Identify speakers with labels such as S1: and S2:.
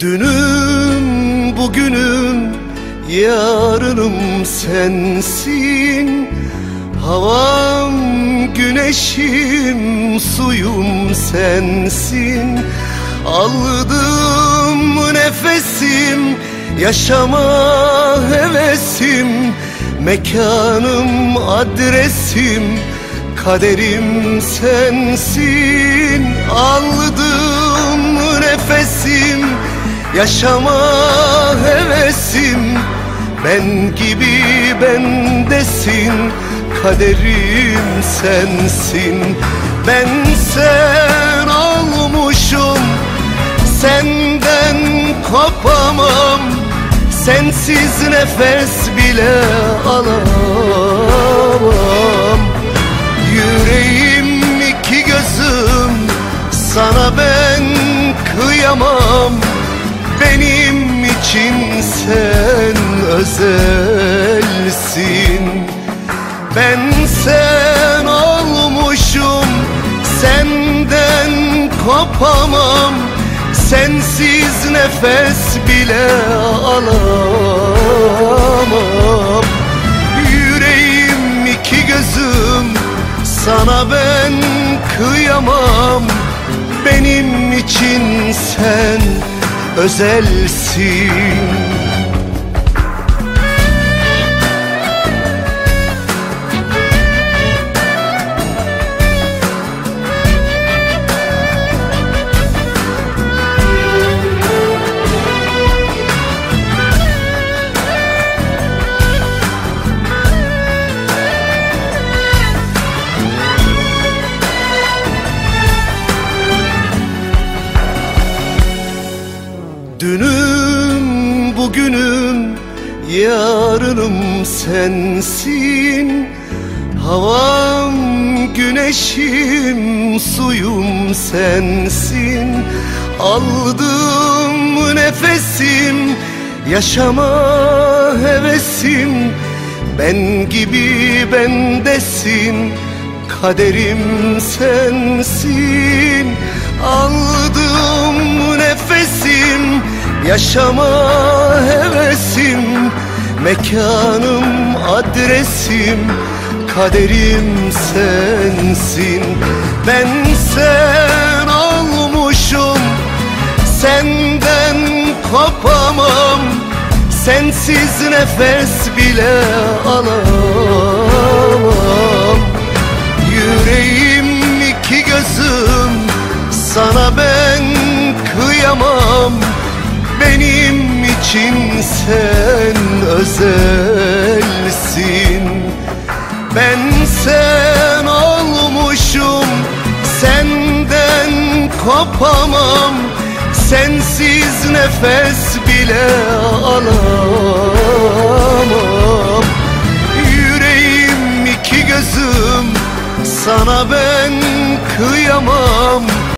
S1: Dünüm, bugünüm, yarınım sensin. Havam, güneşim, suyum sensin. Aldığım nefesim, yaşama hevesim. Mekanım, adresim, kaderim sensin. Aldığım yaşama hevesim Ben gibi bendesin kaderim sensin. Ben sen olmuşum Senden kopamam. Sensiz nefes bile alamam için sen özelsin. Ben sen olmuşum Senden kopamam. Sensiz nefes bile alamam. Yüreğim iki gözüm Sana ben kıyamam. Benim için sen özelsin Dünüm bugünüm yarınım sensin. Havam güneşim suyum sensin. Aldığım nefesim yaşama hevesim. Ben gibi bendesin kaderim sensin. Aldığım nefesim Yaşama hevesim Mekanım adresim Kaderim sensin. Ben sen olmuşum Senden kopamam. Sensiz nefes bile alamam. Yüreğim için sen özelsin. Ben sen olmuşum Senden kopamam. Sensiz nefes bile alamam